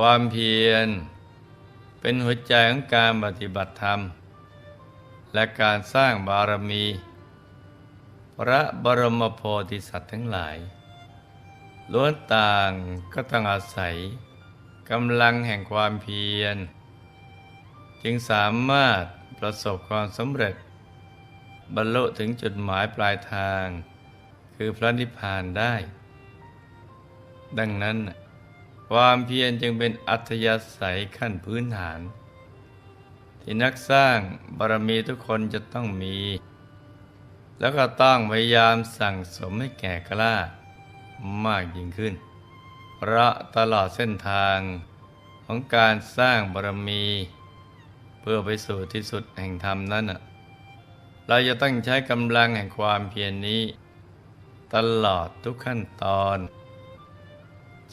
ความเพียร เป็นหัวใจของการปฏิบัติธรรม และการสร้างบารมี พระบรมโพธิสัตว์ทั้งหลายล้วนต่างก็ต้องอาศัยกำลังแห่งความเพียร จึงสามารถประสบความสำเร็จ บรรลุถึงจุดหมายปลายทาง คือพระนิพพานได้ ดังนั้น ความเพียรจึงเป็นอัธยาศัยขั้นพื้นฐาน ที่นักสร้างบารมีทุกคนจะต้องมี แล้วก็ต้องพยายามสั่งสมให้แก่กล้ามากยิ่งขึ้น เพราะตลอดเส้นทางของการสร้างบารมี เพื่อไปสู่ที่สุดแห่งธรรมนั้น เราจะต้องใช้กำลังแห่งความเพียรนนี้ ตลอดทุกขั้นตอน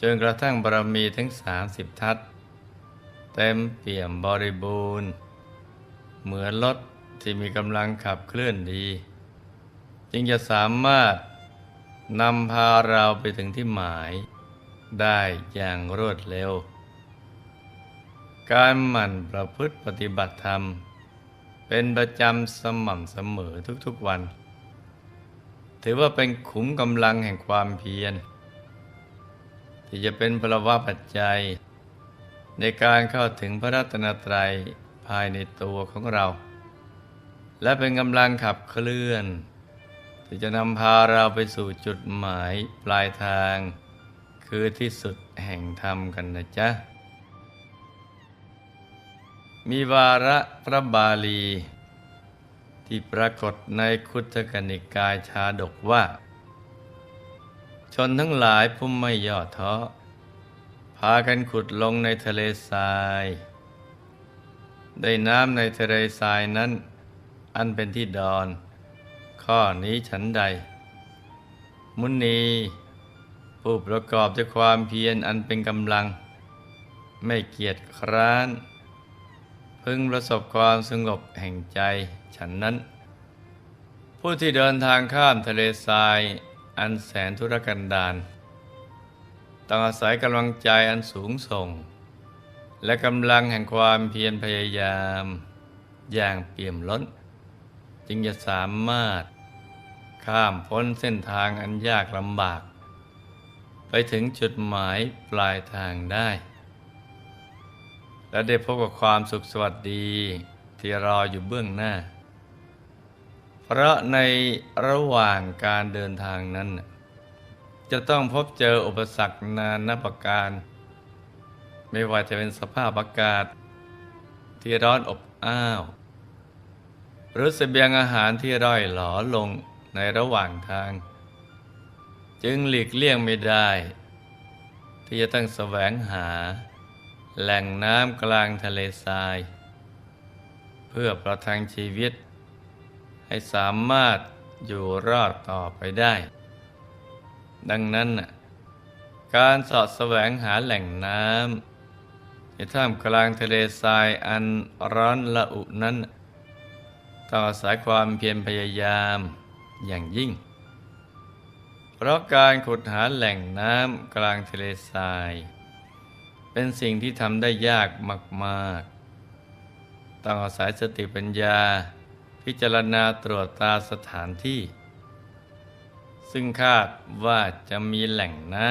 จนกระทั่งบารมีทั้งสามสิบทัศเต็มเปี่ยมบริบูรณ์ เหมือนรถที่มีกำลังขับเคลื่อนดี จึงจะสามารถนำพาเราไปถึงที่หมาย ได้อย่างรวดเร็ว การหมั่นประพฤติปฏิบัติธรรม เป็นประจำสม่ำเสมอทุกๆวัน ถือว่าเป็นขุมกำลังแห่งความเพียร ที่จะเป็นพลวะปัจจัย ในการเข้าถึงพระรัตนตรัยภายในตัวของเรา และเป็นกำลังขับเคลื่อน ที่จะนำพาเราไปสู่จุดหมายปลายทาง คือที่สุดแห่งธรรมกันนะจ๊ะ มีวาระพระบาลี ที่ปรากฏในคุตกนิกายชาดกว่า ชนทั้งหลายผู้ไม่ย่อท้อพากันขุดลงในทะเลทราย ได้น้ำในทะเลทรายนั้น อันเป็นที่ดอน ข้อนี้ฉันใด มุนีผู้ประกอบด้วยความเพียรอันเป็นกำลัง ไม่เกียจคร้าน พึงประสบความสงบแห่งใจฉันนั้น ผู้ที่เดินทางข้ามทะเลทราย อันแสนทุรกันดารต้องอาศัยกำลังใจอันสูงส่ง และกำลังแห่งความเพียรพยายาม อย่างเปี่ยมล้น จึงจะสามารถข้ามพ้นเส้นทางอันยากลำบาก ไปถึงจุดหมายปลายทางได้ และได้พบกับความสุขสวัสดีที่รออยู่เบื้องหน้า เพราะในระหว่างการเดินทางนั้น จะต้องพบเจออุปสรรคนานาประการ ไม่ว่าจะเป็นสภาพอากาศ ที่ร้อนอบอ้าว หรือเสบียงอาหารที่ร่อยหลอลงในระหว่างทาง จึงหลีกเลี่ยงไม่ได้ ที่จะต้องแสวงหา แหล่งน้ำกลางทะเลทราย เพื่อประทังชีวิต ให้สามารถอยู่รอดต่อไปได้ ดังนั้น การสอดแสวงหาแหล่งน้ำในท่ามกลางทะเลทรายอันร้อนละอุนั้นต้องอาศัยความเพียรพยายามอย่างยิ่ง เพราะการขุดหาแหล่งน้ำกลางทะเลทราย เป็นสิ่งที่ทำได้ยากมาก ๆ ต้องอาศัยสติปัญญา พิจารณาตรวจตาสถานที่ ซึ่งคาดว่าจะมีแหล่งน้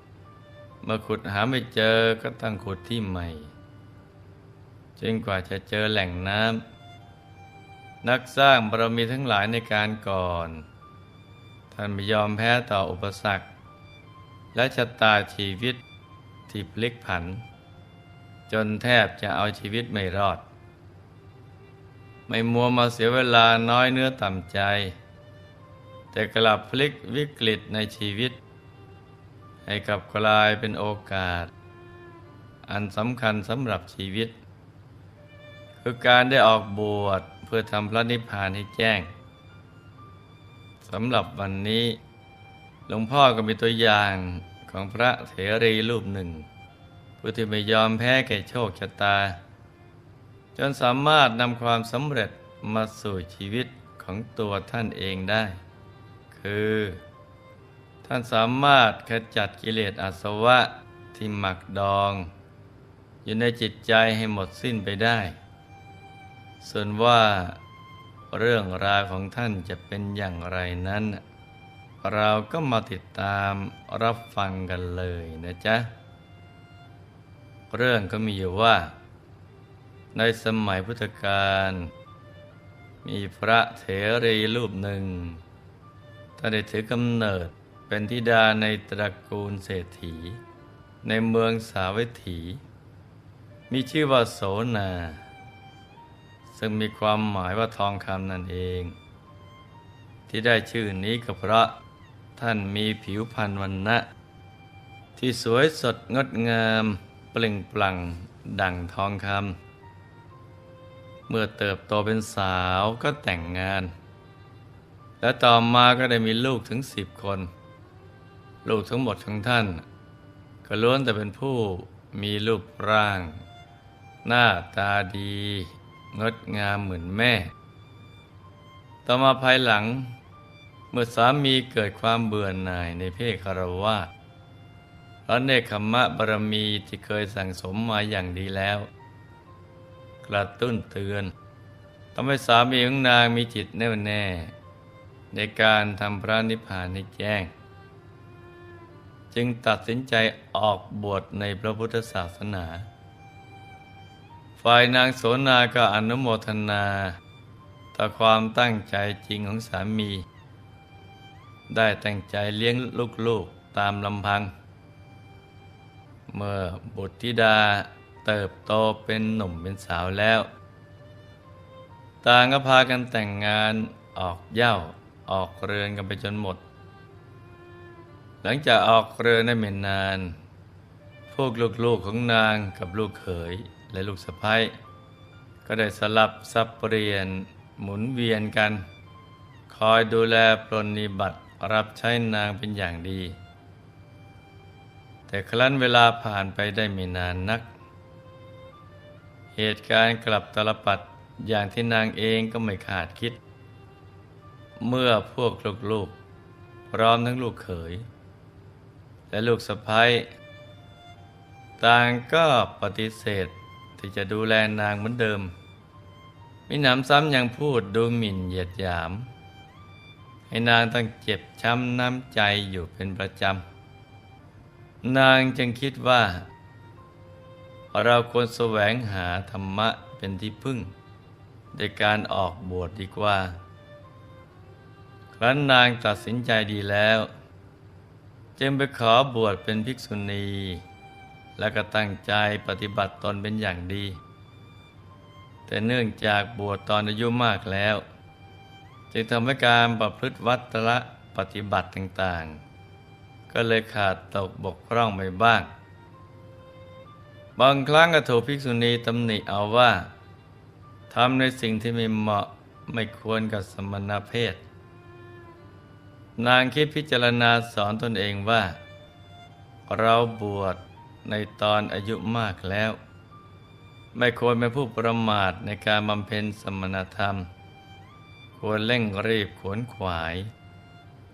ำเมื่อขุดหาไม่เจอก็ต้องขุดที่ใหม่จนกว่าจะเจอแหล่งน้ำนักสร้างบารมีทั้งหลายในการก่อน ท่านไม่ยอมแพ้ต่ออุปสรรค และชะตาชีวิตที่พลิกผัน จนแทบจะเอาชีวิตไม่รอด ไม่มัวมาเสียเวลาน้อยเนื้อต่ำใจ แต่กลับพลิกวิกฤตในชีวิต ให้กลับกลายเป็นโอกาส อันสำคัญสำหรับชีวิต คือการได้ออกบวชเพื่อทำพระนิพพานให้แจ้งสำหรับวันนี้หลวงพ่อก็มีตัวอย่างของพระเถรีรูปหนึ่งผู้ที่ไม่ยอมแพ้แก่โชคชะตา จนสามารถนำความสำเร็จมาสู่ชีวิตของตัวท่านเองได้ คือ ท่านสามารถขจัดกิเลสอาสวะที่หมักดอง อยู่ในจิตใจให้หมดสิ้นไปได้ ส่วนว่าเรื่องราวของท่านจะเป็นอย่างไรนั้น เราก็มาติดตามรับฟังกันเลยนะจ๊ะ เรื่องก็มีอยู่ว่า ในสมัยพุทธกาลมีพระเถรีรูปหนึ่งท่านได้ถือกำเนิดเป็นธิดาในตระกูลเศรษฐี ในเมืองสาวัตถี มีชื่อว่าโสนา ซึ่งมีความหมายว่าทองคำนั่นเอง ที่ได้ชื่อนี้ก็เพราะท่านมีผิวพรรณวันนะที่สวยสดงดงามเปล่งปลั่งดั่งทองคำ มื่อเติบโตเป็นสาวก็แต่งงาน และต่อมาก็ได้มีลูกถึงสิบคน ลูกทั้งหมดของท่าน ก็ล้วนแต่เป็นผู้มีรูปร่าง หน้าตาดี งดงามเหมือนแม่ ต่อมาภายหลัง เมื่อสามีเกิดความเบื่อหน่ายในเพศคารวะเพราะเนคขมะบารมีที่เคยสั่งสมมาอย่างดีแล้ว กระตุ้นเตือนทำให้สามีของนางมีจิตแน่วแน่ ในการทำพระนิพพานให้แจ้ง จึงตัดสินใจออกบวชในพระพุทธศาสนา ฝ่ายนางโสนาก็อนุโมทนาต่อความตั้งใจจริงของสามี ได้ตั้งใจเลี้ยงลูกๆตามลำพัง เมื่อบุตรธิดา เติบโตเป็นหนุ่มเป็นสาวแล้ว ต่างก็พากันแต่งงานออกเย้าออกเรือนกันไปจนหมด หลังจากออกเรือนได้ไม่นาน พวกลูกๆของนางกับลูกเขยและลูกสะพ้ยก็ได้สลับสับเปลี่ยนหมุนเวียนกัน คอยดูแลปรนนิบัติรับใช้นางเป็นอย่างดี แต่ครั้นเวลาผ่านไปได้ไม่นานนัก เหตุการณ์กลับตลปัดอย่างที่นางเองก็ไม่ขาดคิด เมื่อพวกลูกๆ พร้อมทั้งลูกเขย และลูกสะพ้ยต่างก็ปฏิเสธที่จะดูแลนางเหมือนเดิม มิหนำซ้ำยังพูดดูหมิ่นเหยียดหยาม ให้นางต้องเจ็บช้ำน้ำใจอยู่เป็นประจำ นางจึงคิดว่า เราควรแสวงหาธรรมะเป็นที่พึ่งโดยการออกบวชดีกว่า ครั้นนางตัดสินใจดีแล้ว จึงไปขอบวชเป็นภิกษุณี และก็ตั้งใจปฏิบัติตนเป็นอย่างดี แต่เนื่องจากบวชตอนอายุมากแล้ว จึงทำให้การประพฤติวัตระปฏิบัติต่างๆ ก็เลยขาดตกบกพร่องไปบ้าง บางครั้งก็ถูกภิกษุณีตำหนิเอาว่าทำในสิ่งที่ไม่เหมาะไม่ควรกับสมณเพศ นางคิดพิจารณาสอนตนเองว่า เราบวชในตอนอายุมากแล้ว ไม่ควรเป็นผู้ประมาทในการบำเพ็ญสมณธรรม ควรเร่งรีบขวนขวาย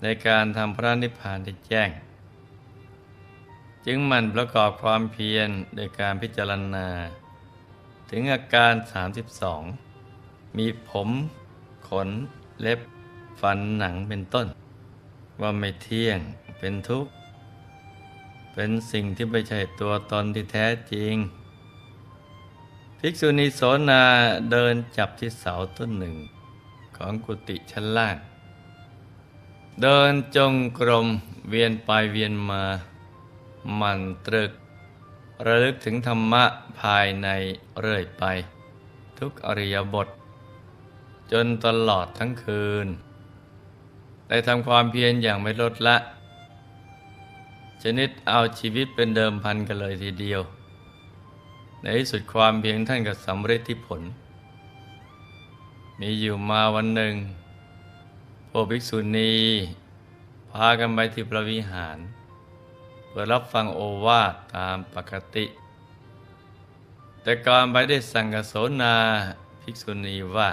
ในการทำพระนิพพานที่แจ้ง จึงมันประกอบความเพียรโดยการพิจารณา ถึงอาการ 32 มีผม ขน เล็บ ฟันหนังเป็นต้น ว่าไม่เที่ยงเป็นทุกข์ เป็นสิ่งที่ไม่ใช่ตัวตนที่แท้จริง ภิกษุณีโสนาเดินจับที่เสาต้นหนึ่ง ของกุฏิชั้นล่าง เดินจงกรมเวียนไปเวียนมา มันตรึก ระลึกถึงธรรมะภายในเรื่อยไป ทุกอริยบท จนตลอดทั้งคืน ได้ทำความเพียรอย่างไม่ลดละ ชนิดเอาชีวิตเป็นเดิมพันกันเลยทีเดียว ในที่สุดความเพียรท่านก็สำเร็จที่ผล มีอยู่มาวันหนึ่งพวกภิกษุณีพากันไปที่พระวิหาร เพื่อรับฟังโอวาทตามปกติ แต่ก่อนไปได้สั่งกโสนาภิกษุณีว่า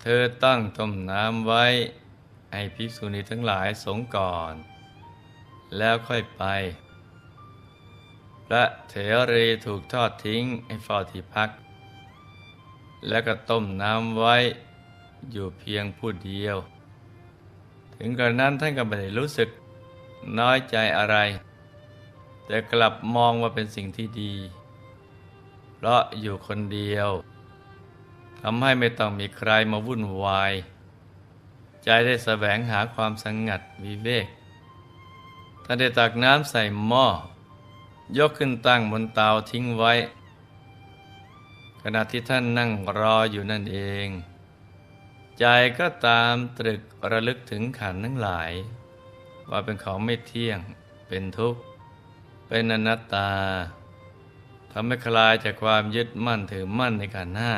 เธอตั้งต้มน้ำไว้ ให้ภิกษุณีทั้งหลายสงก่อน แล้วค่อยไปพและเถรีถูกทอดทิ้งให้เฝ้าที่พัก แล้วก็ต้มน้ำไว้อยู่เพียงผู้เดียว ถึงกระนั้นท่านก็ไม่ได้รู้สึก น้อยใจอะไร แต่กลับมองว่าเป็นสิ่งที่ดี เพราะอยู่คนเดียวทำให้ไม่ต้องมีใครมาวุ่นวาย ใจได้แสวงหาความสงัดวิเวกท่านได้ตักน้ำใส่หม้อ ยกขึ้นตั้งบนเตาทิ้งไว้ ขณะที่ท่านนั่งรออยู่นั่นเอง ใจก็ตามตรึกระลึกถึงขันทั้งหลาย ว่าเป็นของไม่เที่ยง เป็นทุกข์ เป็นอนัตตาทำให้คลายจากความยึดมั่นถือมั่นในขันธ์ห้า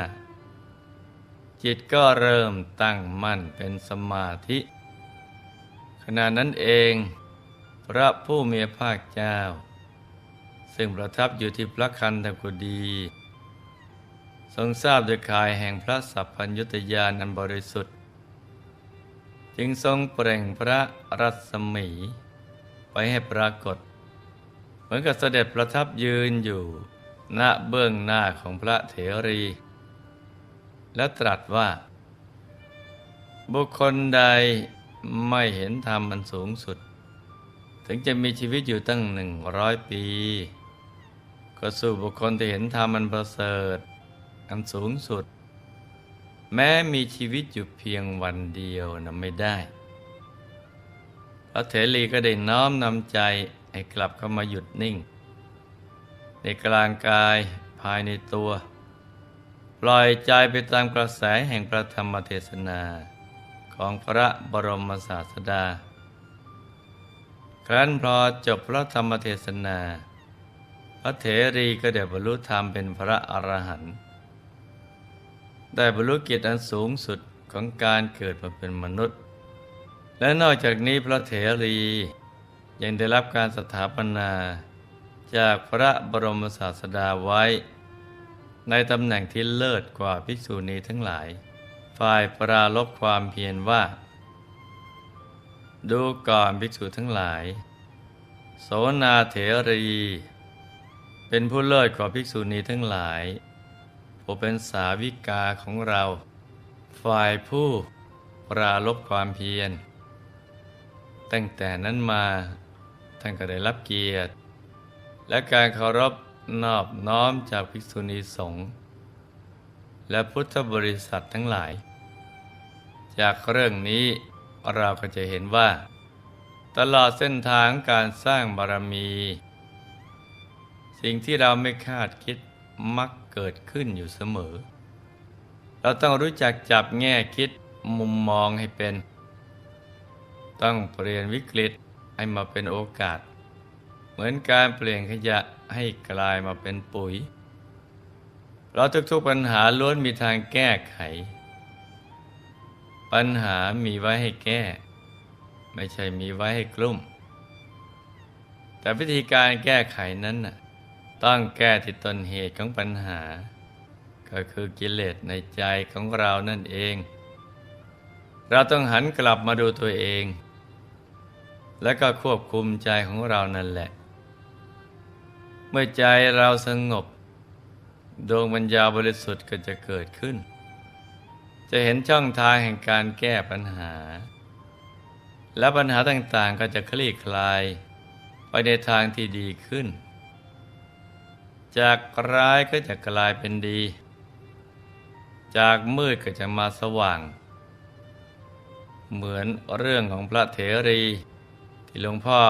จิตก็เริ่มตั้งมั่นเป็นสมาธิ ขณะนั้นเอง พระผู้มีภาคเจ้า ซึ่งประทับอยู่ที่พระคันธกุฎีทรงทราบโดยกายแห่งพระสัพพัญญุตญาณอันบริสุทธิ์ จึงทรงเปล่งพระรัศมี ไว้ให้ปรากฏ เหมือนกับเสด็จประทับยืนอยู่ณเบื้องหน้าของพระเถรี และตรัสว่า บุคคลใดไม่เห็นธรรมอันสูงสุด ถึงจะมีชีวิตอยู่ตั้งหนึ่งร้อยปี ก็สู้บุคคลที่เห็นธรรมอันประเสริฐ อันสูงสุด แม้มีชีวิตอยู่เพียงวันเดียวนะไม่ได้พระเถรีก็ได้น้อมนำใจให้กลับเข้ามาหยุดนิ่ง ในกลางกายภายในตัว ปล่อยใจไปตามกระแสแห่งพระธรรมเทศนาของพระบรมศาสดา ครั้นพอจบพระธรรมเทศนา พระเถรีก็ได้บรรลุธรรมเป็นพระอรหันต์ ได้บรรลุกิจอันสูงสุดของการเกิดมาเป็นมนุษย์ และนอกจากนี้พระเถรียังได้รับการสถาปนาจากพระบรมศาสดาไว้ ในตำแหน่งที่เลิศกว่าภิกษุณีทั้งหลาย ฝ่ายปราลบความเพียรว่า ดูก่อนภิกษุทั้งหลาย โสนาเถรี เป็นผู้เลิศกว่าภิกษุณีทั้งหลาย ผู้เป็นสาวิกาของเรา ฝ่ายผู้ปราลบความเพียร ตั้งแต่นั้นมาท่านก็ได้รับเกียรติ และการเคารพนอบน้อมจากภิกษุณีสงฆ์และพุทธบริษัททั้งหลาย จากเรื่องนี้เราก็จะเห็นว่า ตลอดเส้นทางการสร้างบารมี สิ่งที่เราไม่คาดคิดมัก เกิดขึ้นอยู่เสมอ เราต้องรู้จักจับแง่คิดมุมมองให้เป็น ต้องเปลี่ยนวิกฤตให้มาเป็นโอกาส เหมือนการเปลี่ยนขยะให้กลายมาเป็นปุ๋ย เราทุกๆปัญหาล้วนมีทางแก้ไข ปัญหามีไว้ให้แก้ ไม่ใช่มีไว้ให้กลุ่ม แต่วิธีการแก้ไขนั้นน่ะ ต้องแก้ที่ต้นเหตุของปัญหา ก็คือกิเลสในใจของเรานั่นเอง เราต้องหันกลับมาดูตัวเอง และก็ควบคุมใจของเรานั่นแหละ เมื่อใจเราสงบ ดวงปัญญาบริสุทธิ์ก็จะเกิดขึ้น จะเห็นช่องทางแห่งการแก้ปัญหา และปัญหาต่างๆก็จะคลี่คลาย ไปในทางที่ดีขึ้น จากร้ายก็จะกลายเป็นดี จากมืดก็จะมาสว่าง เหมือนเรื่องของพระเถรี ที่หลวงพ่อ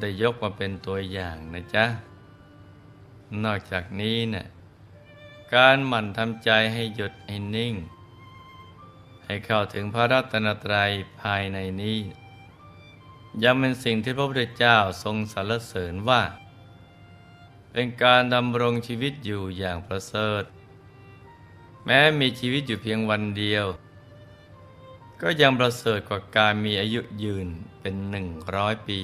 ได้ยกมาเป็นตัวอย่างนะจ๊ะ นอกจากนี้เนะี่ยการหมั่นทำใจให้หยุดให้นิ่ง ให้เข้าถึงพระรัตนตรัยภายในนี้ยังเป็นสิ่งที่พระพุทธเจ้าทรงสรรเสริญว่า เป็นการดำรงชีวิตอยู่อย่างประเสริฐ แม้มีชีวิตอยู่เพียงวันเดียว ก็ยังประเสริฐกว่าการมีอายุยืนเป็นหนึ่งร้อยปี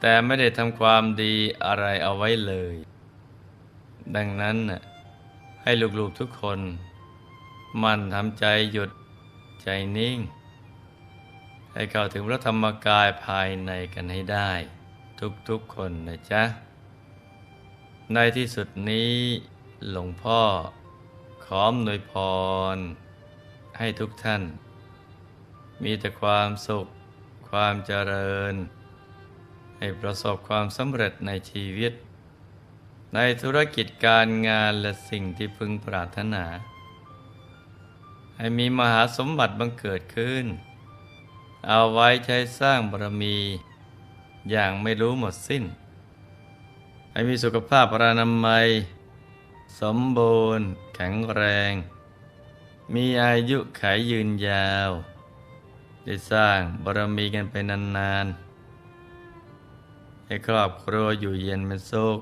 แต่ไม่ได้ทำความดีอะไรเอาไว้เลย ดังนั้นน่ะให้ลูกๆทุกคน มันทำใจหยุดใจนิ่ง ให้เข้าถึงพระธรรมกายภายในกันให้ได้ ทุกๆคนนะจ๊ะ ในที่สุดนี้หลวงพ่อขออำนวยพร ให้ทุกท่าน มีแต่ความสุข ความเจริญ ให้ประสบความสำเร็จในชีวิต ในธุรกิจการงานและสิ่งที่พึงปรารถนา ให้มีมหาสมบัติบังเกิดขึ้น เอาไว้ใช้สร้างบารมี อย่างไม่รู้หมดสิ้น ให้มีสุขภาพพรานามัย สมบูรณ์ แข็งแรง มีอายุขายยืนยาว ได้สร้างบารมีกันไปนานๆ ให้ครอบครัวอยู่เย็นเป็นสุข